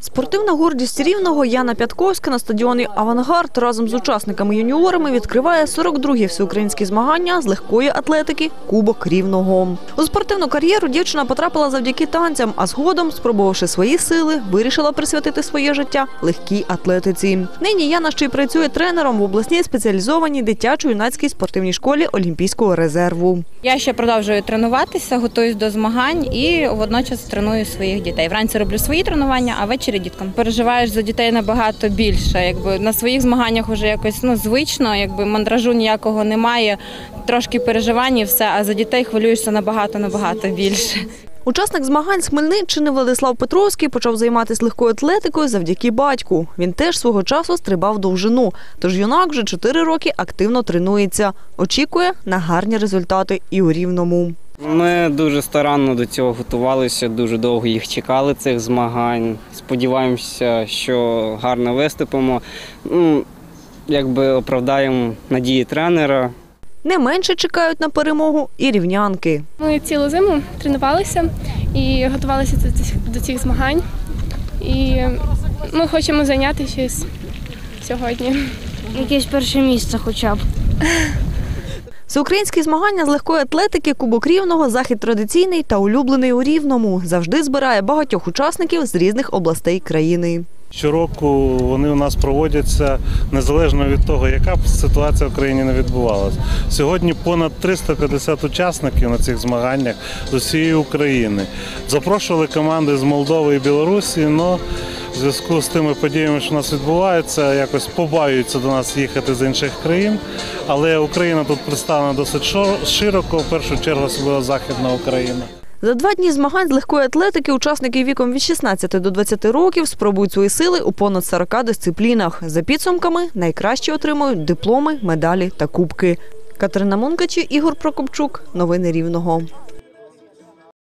Спортивна гордість рівного Яна Пятковська на стадіоні Авангард разом з учасниками-юніорами відкриває 42-гі всеукраїнські змагання з легкої атлетики Кубок Рівного. У спортивну кар'єру дівчина потрапила завдяки танцям, а згодом, спробувавши свої сили, вирішила присвятити своє життя легкій атлетиці. Нині Яна ще й працює тренером в обласній спеціалізованій дитячо-юнацькій спортивній школі Олімпійського резерву. Я ще продовжую тренуватися, готуюсь до змагань і водночас треную своїх дітей. Вранці роблю свої тренування, а ввечері діткам. Переживаєш за дітей набагато більше. Якби на своїх змаганнях вже якось ну звично, якби мандражу ніякого немає. Трошки переживань і все, а за дітей хвилюєшся набагато набагато більше. Учасник змагань з Хмельниччини Владислав Петровський почав займатися легкою атлетикою завдяки батьку. Він теж свого часу стрибав довжину, тож юнак вже 4 роки активно тренується. Очікує на гарні результати і у рівному. Ми дуже старанно до цього готувалися, дуже довго їх чекали, цих змагань. Сподіваємося, що гарно виступимо. Ну, якби оправдаємо надії тренера. Не менше чекають на перемогу і рівнянки. Ми цілу зиму тренувалися і готувалися до цих, до цих змагань. І ми хочемо зайняти щось сьогодні. Якесь перше місце хоча б. Всеукраїнські змагання з легкої атлетики Кубок Рівного захід традиційний та улюблений у Рівному. Завжди збирає багатьох учасників з різних областей країни. Щороку вони у нас проводяться незалежно від того, яка б ситуація в країні не відбувалася. Сьогодні понад 350 учасників на цих змаганнях з усієї України. Запрошували команди з Молдови і Білорусі, але в зв'язку з тими подіями, що у нас відбуваються, якось побаюються до нас їхати з інших країн. Але Україна тут представлена досить широко, в першу чергу особливо Західна Україна. За два дні змагань з легкої атлетики учасники віком від 16 до 20 років спробують свої сили у понад 40 дисциплінах. За підсумками найкращі отримують дипломи, медалі та кубки. Катерина Мункачі, Ігор Прокопчук. Новини Рівного.